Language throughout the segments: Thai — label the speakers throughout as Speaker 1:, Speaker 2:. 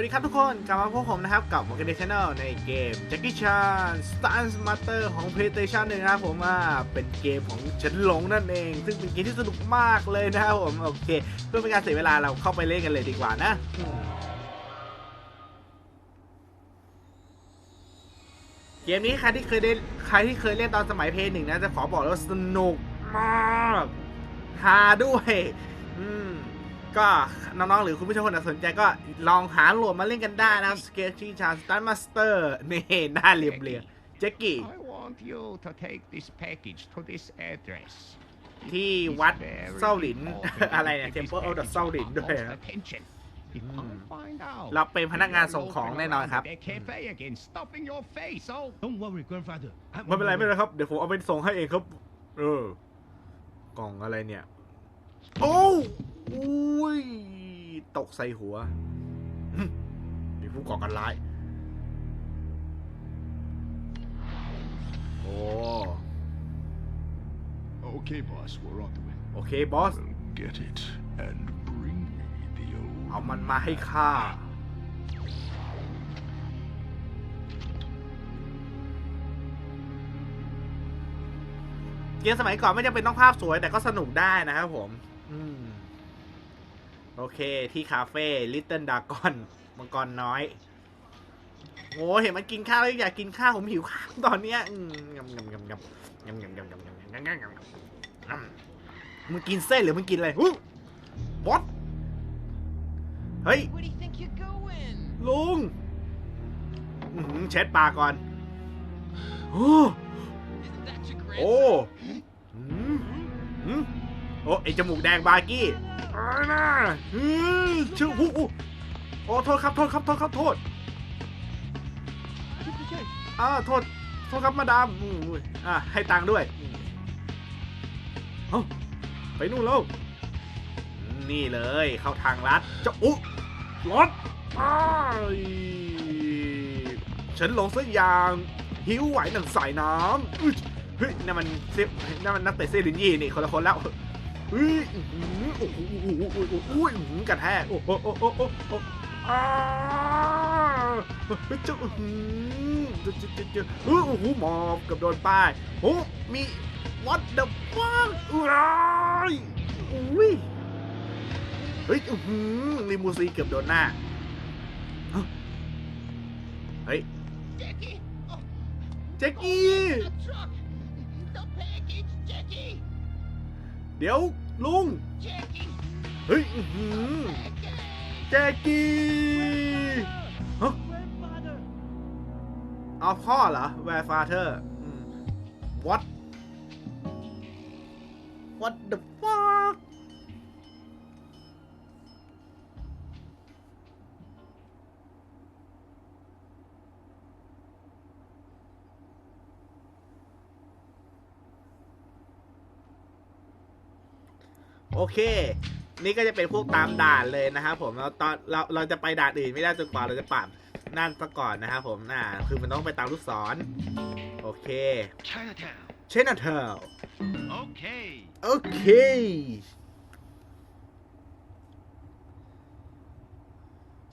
Speaker 1: วัสดีครับทุกคนกลับมาพบผมนะครับกับ m o r g a n Channel ในเกม Jackie Chan Stunt Master ของ PlayStation 1นะครับผมว่าเป็นเกมของเฉินหลงนั่นเอง ซึ่งเป็นเกมที่สนุกมากเลยนะครับผม โอเค เพื่อเป็นการเสียเวลาเราเข้าไปเล่นกันเลยดีกว่านะเกมนี้ใครที่เคยได้ใครที่เคยเล่นตอนสมัยเพย์หนึ่งนะจะขอบอกว่าสนุกมากฮาด้วย อืม ก็น้องๆ หรือคุณผู้ชมคนไหนสนใจก็ลองหาโหลดมาเล่นกันได้นะครับ Sketchy Chan Stunt Master นี่หน้าเหลี่ยมเรียงแจ็กกี้
Speaker 2: I want you to take this package to this address.
Speaker 1: ที่วัด
Speaker 2: It's very
Speaker 1: เซาหลิน
Speaker 2: important
Speaker 1: อะไร
Speaker 2: you
Speaker 1: เนี่ย
Speaker 2: give this
Speaker 1: Temple of the
Speaker 2: package
Speaker 1: เซาหลิน
Speaker 2: our
Speaker 1: ด้วย
Speaker 2: utmost
Speaker 1: นะ
Speaker 2: attention. If I find out
Speaker 1: เราเป็นพนักงานส่งของ
Speaker 2: you're
Speaker 1: แน่นอนครับ
Speaker 2: loafing around the cafe again, stuffing your face, oh,
Speaker 3: Don't worry, grandfather. I'm
Speaker 1: ไม่เป็นไร
Speaker 3: on
Speaker 1: ไม่
Speaker 3: my
Speaker 1: เป็นไร
Speaker 3: way.
Speaker 1: ครับ เดี๋ยวผมเอาไปส่งให้เองครับ เออกล่องอะไรเนี่ย โอ้ อุ้ย ตกใส่หัวหึมีผู้ก่อการร้าย โอ้
Speaker 4: Okay, boss, we're on to it.
Speaker 1: โอเคบอส
Speaker 4: Well, get it and bring me the old.
Speaker 1: เอามันมาให้ข้า เกมสมัยก่อนไม่จำเป็นต้องภาพสวยแต่ก็สนุกได้นะครับผม อืม โอเคที่คาเฟ่ลิตเติ้ลดากอนมังกรน้อยโอ้เห็นมันกินข้าวแล้วอยากกินข้าวผมหิวข้าวตอนเนี้ยอืมงำงำงำงำงำงำงำงำงำงำงำงำงำมึงกินเส้นหรือมึงกินอะไรฮู้บอสเฮ้ยลุงเช็ดปากก่อนโอ้โอ้
Speaker 5: grandson?
Speaker 1: หืมหืมโอ้ไอจมูกแดงบากี้ อาน่าฮือชื่อหูอู้โอ้โทษครับโทษครับโทษครับโทษอ่าโทษโทษครับมาดามอืมอ่าให้ตังค์ด้วยอืมเอ้าไปนู่นแล้วนี่เลยเข้าทางลัดจะอุ๊รถอ้ายฉันหลงสักอย่างหิวไหวหนังสายน้ำอุ๊ยเฮ้ยนั่นมันเซฟนั่นมันนักเตะเซรินยี่นี่คนละคนแล้ว เฮ้ยอื้อหือโอ้โหโอ้โหโอ้โหโอ้โอ้อหือกระแทกโอ้โหโอ้โหโอ้โหอ้าเจ้าหือจ้าจ้าเจ้าเจ้าเฮ้ยโอ้โหหมอบกับโดนป้ายโอ้มี what the fuck อ้ายอุ้ยเฮ้ยหือลิมูซีเกือบโดนหน้าเฮ้ย
Speaker 2: Jackie, oh,
Speaker 1: แจ็คกี้ เดี๋ยวลุง
Speaker 2: Jackie,
Speaker 1: เฮ้ยอื้อหือแจ็คกี้ฮะเอาพ่อเหรอ where father อืม what what the โอเค นี่ก็จะเป็นพวกตามด่านเลยนะครับผมเราตอนเราเราจะไปด่านอื่นไม่ได้จนกว่าเราจะปราบนั่นซะก่อนนะครับผมน่าคือมันต้องไปตามลูกศรโอเค
Speaker 3: Chinatown.
Speaker 1: เชนเทล
Speaker 3: Okay.
Speaker 1: โอเค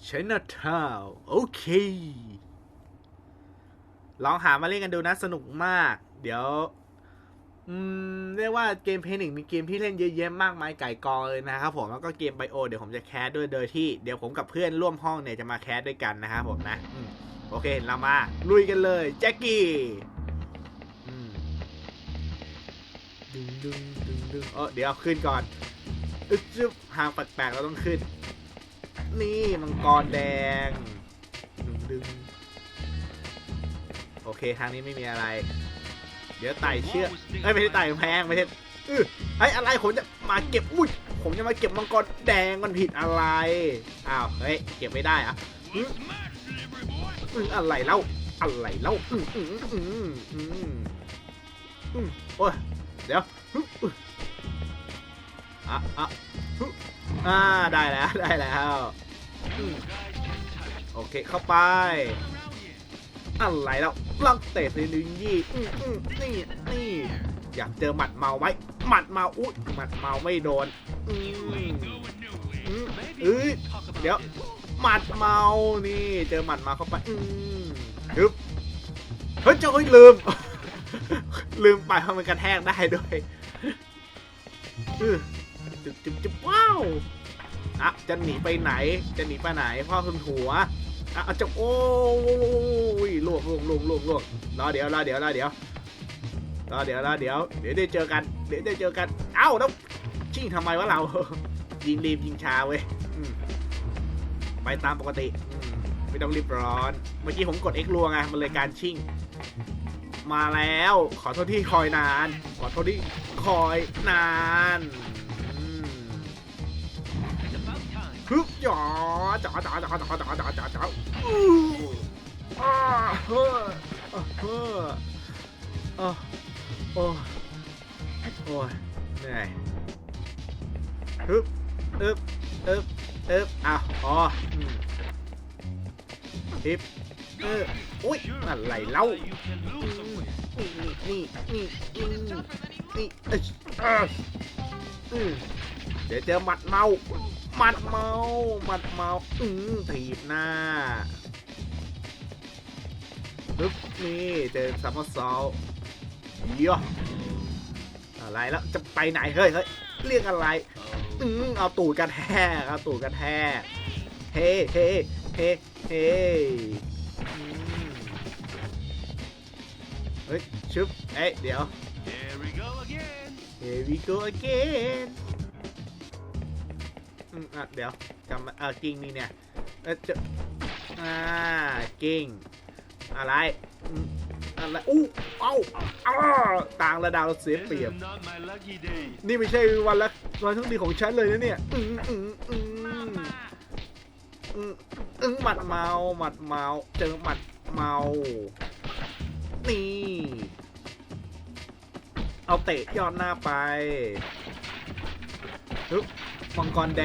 Speaker 1: เชนเทลโอเค ลองหามาเล่นกันดูนะสนุกมาก เดี๋ยว อืมเรียกว่าเกมเพย์หนึ่งมีเกมที่เล่นเยอะแยะมากมายไก่กองเลยนะครับผมแล้วก็เกมไบโอเดี๋ยวผมจะแคสด้วยโดยที่เดี๋ยวผมกับเพื่อนร่วมห้องเนี่ยจะมาแคสด้วยกันนะครับผมนะอืมโอเคเรามาลุยกันเลยแจ็คกี้อืมดึงดึงดึงดึงเออเดี๋ยวขึ้นก่อนอึ๊บจึ๊บทางแปลกๆเราต้องขึ้น นี่มังกรแดงดึงดึงโอเคทางนี้ไม่มีอะไร เดี๋ยวไต่เชือกเอ้ยไม่ใช่ไต่กำแพงไม่ใช่เออไอ้ยอะไรผมจะมาเก็บอุ้ยผมจะมาเก็บมังกรแดงมันผิดอะไรอ้าวเฮ้ยเก็บไม่ได้อะอืมอืมอะไรเล่าอะไรเล่าอืมอืมอืมอืมอืมโอ้ยเดี๋ยวฮึอุ๊ยอะอะฮึอ่าได้แล้วได้แล้วอืมโอเคเข้าไป อะไรแล้วลังเตะซีนิยี่นี่นี่อยากเจอหมัดเมาไหมหมัดเมาอุ้ยหมัดเมาไม่โดนอืมอืมเอ้ยเดี๋ยวหมัดเมานี่ เจอหมัดเมาเข้าไปอืฮึบเฮ้ยเจ้าเฮ้ยลืม ลืมไปเพราะมันกระแทกได้ด้วยจุ๊บจุ๊บจุ๊บว้าวอะจะหนีไปไหน จะหนีไปไหนพ่อคุณหัว อะเอาจะโอ้ยลวกลวกลวกลวกลวกรอเดี๋ยวรอเดี๋ยวรอเดี๋ยวรอเดี๋ยวรอเดี๋ยวเดี๋ยวได้เจอกัน เดี๋ยวได้เจอกัน เอ้าแล้วชิงทำไมวะเรา ยิงรีบยิงช้าเว้ยไปตามปกติ ไม่ต้องรีบร้อน เมื่อกี้ผมกด X ลวงไงมันเลยการชิ่ง มาแล้ว ขอโทษที่คอยนาน ขอโทษที่คอยนาน ฮึบจ๋อจ๋อจ๋อจ๋อจ๋อจ๋อจ๋อจ๋อจ๋อจ๋ออู้อ้าเฮ้อเฮ้ออ่าโอ้โอ้ยเหนื่อยฮึบอึบอึบอึบอ้าวอ๋อฮิปเอออุ้ยอะไรเล่านี่นี่นี่นี่นี่
Speaker 5: looks.
Speaker 1: เอ้ยเดี๋ยวเจอหมัดเมา หมัดเมาหมัดเมาอืมถีบหน้าปึ๊บนี่เจอซัมเมอร์ซอลเยอะอะไรแล้วจะไปไหนเฮ้ยเฮ้ยเรียกอะไรอืมเอาตูดกระแทกเอาตูดกระแทกเฮ้เฮ้เฮ้เฮ้อืมเฮ้ยชึบเอ้ยเดี๋ยว
Speaker 3: Here we go again.
Speaker 1: Here we go again อืมอะเดี๋ยวจำเออกิ้งนี่เนี่ยเออจะอ่ากิ้งอะไรอืมอะไรอู้เอ้าอ้าต่างระดับเสียเปรียบ
Speaker 3: not my lucky day.
Speaker 1: นี่ไม่ใช่วันละวันทั้งดีของฉันเลยนะเนี่ยอืมอืมอืมอืมอืมหมัดเมาหมัดเมาเจอหมัดเมา นี่ เอาเตะยอดหน้าไปฮึบ มังกรแด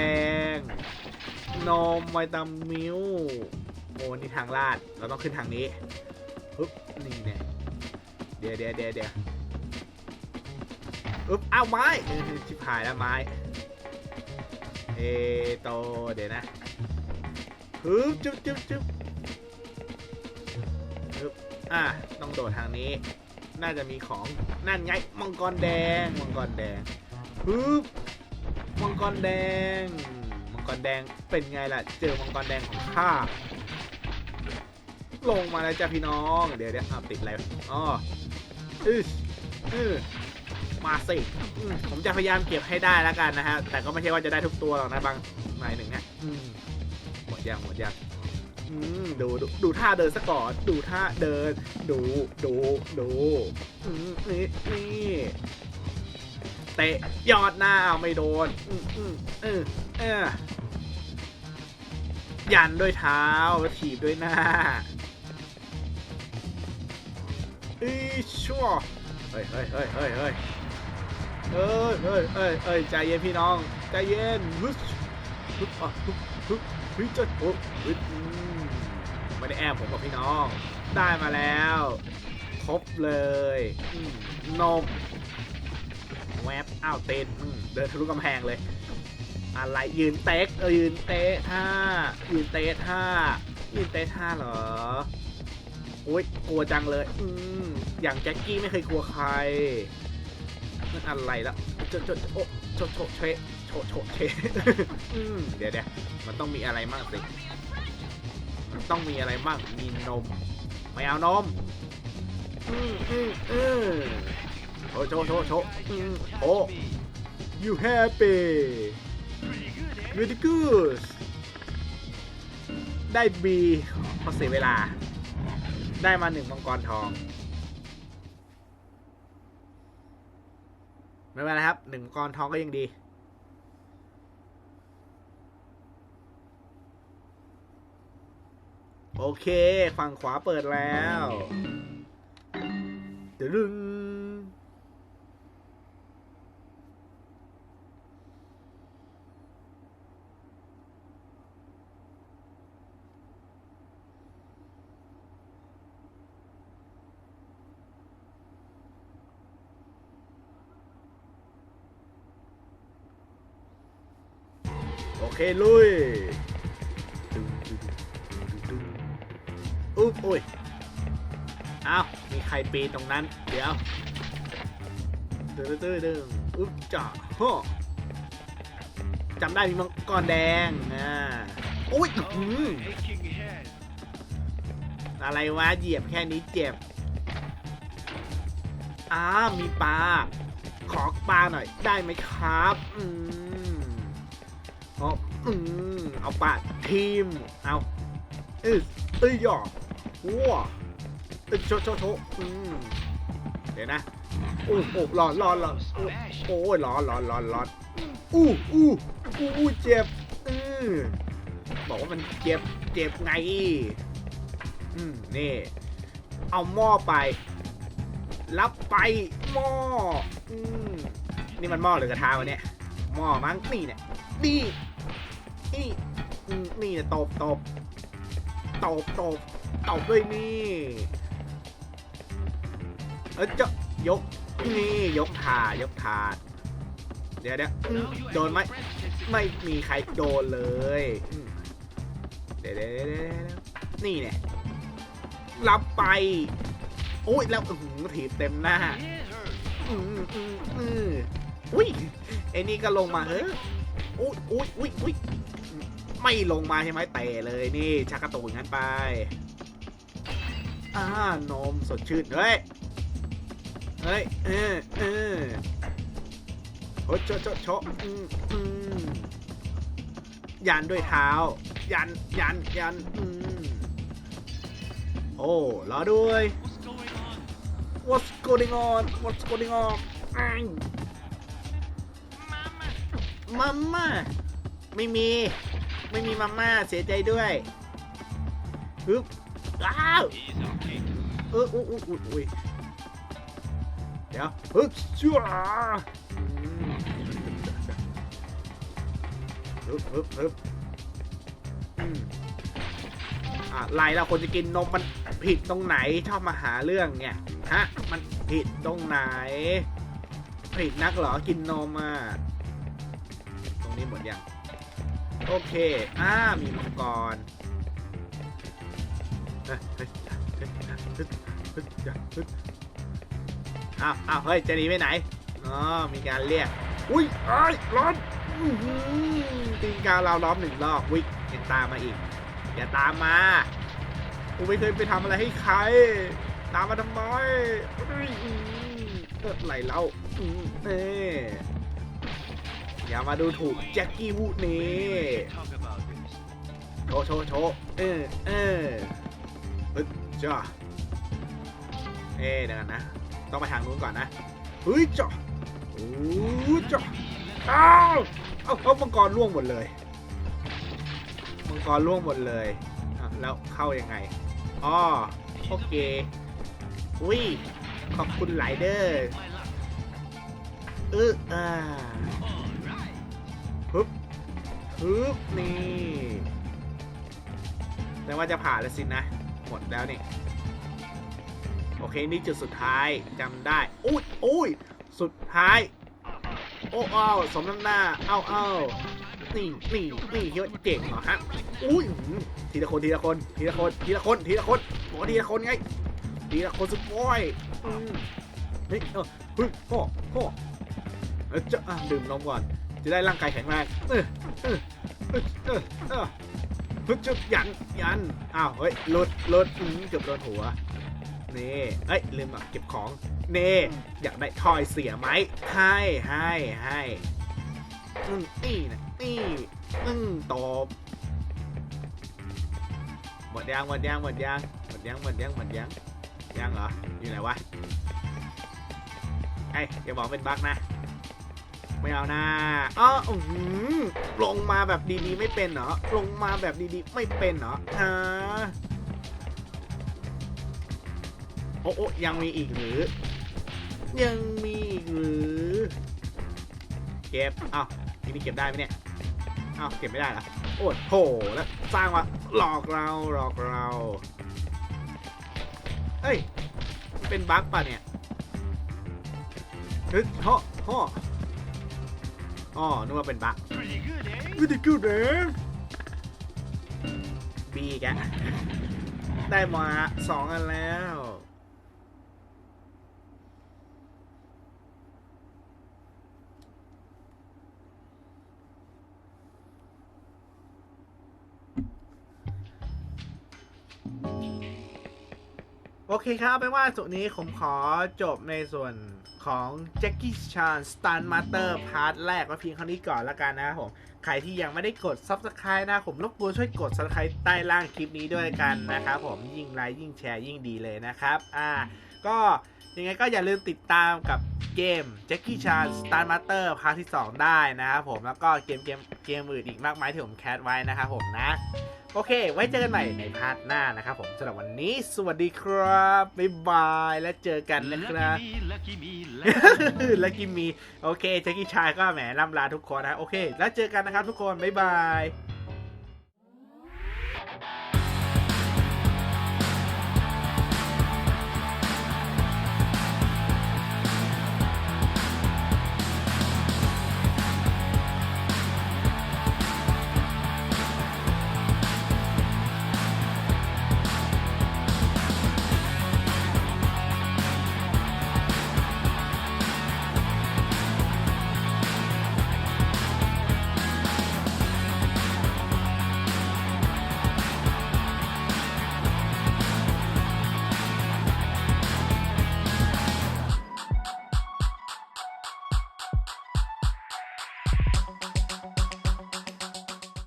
Speaker 1: ง นมไวตามิลโอ้นี่ทางลาด เราต้องขึ้นทางนี้ฮึบนี่เนี่ยเดี๋ยวเดี๋ยวเดี๋ยวเดี๋ยวอึ๊บอ้าวไม้ชิบหายแล้วไม้ เอโตเดี๋ยวนะฮึบจุ๊บจุ๊บจุ๊บฮึบอะต้องโดดทางนี้ น่าจะมีของ นั่นไงมังกรแดง มังกรแดงฮึบ กรแดง มังกรแดงเป็นไงล่ะ เจอมังกรแดงของข้า ลงมาแล้วจ้ะพี่น้อง เดี๋ยวเดี๋ยวติดอะไรอ๋ออืออือมาสิ ผมจะพยายามเก็บให้ได้แล้วกันนะฮะ แต่ก็ไม่ใช่ว่าจะได้ทุกตัวหรอกนะบางหมายหนึ่งนะอืมหมดยังหมดยังอืมดูดูดูท่าเดินซะก่อน ดูท่าเดิน ดูดูดูอืมนี่นี่ เตะยอดหน้าเอาไม่โดนอืมอืมเออเออยันด้วยเท้าแล้วถีบด้วยหน้าอีชั่วเฮ้ยเฮ้ยเฮ้ยเฮ้ยเฮ้ยเฮ้ยเฮ้ยเฮ้ยใจเย็นพี่น้อง ใจเย็นฮึบฮึบอะฮึบฮึบฮึบจะโอ้ฮึบไม่ได้แอบผมกับพี่น้อง ได้มาแล้ว ครบเลยนม วบอ้าวเต้นอืมเดินทะลุกำแพงเลย อะไรยืนเต๊กเออยืนเตะท่ายืนเตะท่ายืนเตะท่าเหรอโอ๊ยกลัวจังเลยอืมอย่างแจ็คกี้ไม่เคยกลัวใครนั่นอะไรละโจโจโอะโชโชเชโชโชเชอืมเดี๋ยวเดี๋ยวมันต้องมีอะไรมากสิมันต้องมีอะไรบ้างมีนมไม่เอานมอืมอืมอืม โชว์โชว์โชว์โชว์อืมโอ้ you happy
Speaker 3: Pretty good, eh?
Speaker 1: very good ได้บีพอเสียเวลา ได้มาหนึ่งมังกรทอง ไม่เป็นไรครับหนึ่งมังกรทองก็ยังดีโอเค ฝั่งขวาเปิดแล้วตึงโอ เคลุยอุ๊บอุ้ยอ้าวมีใครปีนตรงนั้น เดี๋ยวตื้อตื้อดอุ๊บจ่าฮะจำได้มีมังกรแดงอ่าอุ้ยอือหืออะไรวะเหยียบแค่นี้เจ็บอ้ามีปลา ขอปลาหน่อยได้ไหมครับ อืมเอ อืมเอาปลาทีม เอาเอ้ยเอ้ยหยอกว้าเอ้ยโชโชโชอืมเดี๋ยวนะโอ้โอ้ร้อนร้อนร้อนโอ้โอ้ยร้อนร้อนร้อนร้อนอู้อู้อู้อู้เจ็บอือบอกว่ามันเจ็บเจ็บไงอืมนี่เอาหม้อไป รับไปหม้ออืมนี่มันหม้อหรือกระทะวะเนี่ยหม้อมั้งนี่เนี่ยนี่ นี่อืมนี่เนี่ยตบตบตบตบตบด้วยนี่ เออจะยกนี่ยกถาดยกถาดเดี๋ยวเดี๋ยวอืมโดนไหมไม่มีใครโดนเลยอืมเดี๋ยวเดี๋ยวเดี๋ยวเดี๋ยวนี่เนี่ยรับไป โอ้ยแล้วอื้อหือถีบเต็มหน้า อืมอืมอืมอุ้ยไอ้นี่ก็ลงมาเฮ้ยอุ้ยอุ้ยอุ้ยอุ้ย ไม่ลงมาใช่ไหมเตะเลยนี่ชักกระตูนงั้นไปอ่านมสดชื่นเฮ้ยเฮ้ยเออเออโอ้โชะโชะโชอืมอืมยันด้วยเท้า ยันยันยันอืมโอ้รอด้วย
Speaker 3: What's going on?
Speaker 1: What's going on What's going on อ้าย
Speaker 5: Mama.
Speaker 1: มาม่าไม่มี ไม่มีมาม่าเสียใจด้วยฮึบอ้าวเอออุ้ยอุ้ยอุ้ยเดี๋ยวฮึบชัวฮึบฮึบฮึบอืมอะไรเราควรจะกินนมมันผิดตรงไหนชอบมาหาเรื่องเนี่ยฮะมันผิดตรงไหน ผิดนักเหรอกินนมอะตรงนี้หมดยัง โอเค อ่า มีมังกรอ้าวอ้าวเฮ้ย จะหนีไปไหน อ๋อ มีการเรียก อุ้ยไอ้ายร้อนตีนกาวเราล้อมหนึ่งรอบวิยังตามมาอีก อย่าตามมากูไม่เคยไปทำอะไรให้ใคร ตามมาทำไมอุ้ยอื้อเกิดไหลเล่าเน่ อย่ามาดูถูกแจ็คกี้วูดนี่โชว์โชว์โชว์เออเออเฮ้ยจ้าเอ๊ะเดี๋ยวกันนะ ต้องไปทางนู้นก่อนนะเฮ้ยจ้าโอ้จ้าอ้าวเอาเอามังกรล่วงหมดเลยมังกรล่วงหมดเลยแล้วเข้ายังไงอ๋อโอเคอุ้ยขอบคุณหลเดอร์เอออ่า ฮึบนี่ แต่ว่าจะผ่านแล้วสินะ หมดแล้วนี่ โอเค นี่จุดสุดท้ายจำได้ อุ้ยอุ้ยสุดท้าย โอ้อ้าวสมน้ำหน้า เอ้าเอ้านี่นี่นี่คิดว่าเก่งเหรอฮะ อุ้ยทีละคนทีละคนทีละคนทีละคนทีละคนบอกทีละคนไง ทีละคนสุดก้อยอืมเฮ้ยเออเฮ้ยพ่อพ่อเจะอะดื่มนมก่อน จะได้ร่างกายแข็งแรง เออเออเออเออฮึดจุดยันยันอ้าวเฮ้ยหลุดหลุดอืมเกือบโดนหัวนี่เอ้ยลืมอะเก็บของนี่อยากได้ทอยเสียไหมให้ให้ให้อืมนี่นะนี่อืมตบหมดยังหมดยังหมดยังหมดยังหมดยังหมดยังยังเหรออยู่ไหนวะไอ้ยอย่าบอกเป็นบั๊กนะ ไม่เอานะอ๋ออื้อหือลงมาแบบดีๆไม่เป็นเหรอ ลงมาแบบดีๆไม่เป็นเหรอฮะโอ้โอ้ยังมีอีกหรือ ยังมีอีกหรือ เก็บเอ้าทีนี้เก็บได้ไหมเนี่ยเอ้าเก็บไม่ได้เหรอโอ้โหแล้วสร้างมาหลอกเราหลอกเราเอ้ยเป็นบั๊กป่ะเนี่ยเฮ้ยฮ่อฮ่อ อ๋อนึกว่าเป็นบั๊ก
Speaker 3: Pretty good, eh?
Speaker 1: วิธีกูเด้บีแกได้มาสองอันแล้ว โอเคครับไม่ว่าสุดนี้ผมขอจบในส่วน ของ Jackie Chan Stunt Master พาร์ทแรกก็เพียงเท่านี้ก่อนละกันนะครับผม ใครที่ยังไม่ได้กด Subscribe นะผมรบกวนช่วยกด Subscribe ใต้ล่างคลิปนี้ด้วยกันนะครับผมยิ่งไลค์ยิ่งแชร์ยิ่งดีเลยนะครับ อ่า ก็ ยังไงก็อย่าลืมติดตามกับเกม Jackie Chan Stunt Master พาร์ทที่ 2 ได้นะครับผมแล้วก็เกมเกมเกมอื่นอีกมากมายที่ผมแคสไว้นะครับผมนะ โอเค ไว้เจอกันใหม่ในพาร์ทหน้านะครับผมสำหรับวันนี้ สวัสดีครับ บ๊ายบาย และเจอกันนะครับ
Speaker 3: Lucky me, lucky me, lucky
Speaker 1: และกิมมี โอเคแจ็คกี้ชายก็แหมล่ำลาทุกคนนะ โอเค แล้วเจอกันนะครับทุกคน บ๊ายบาย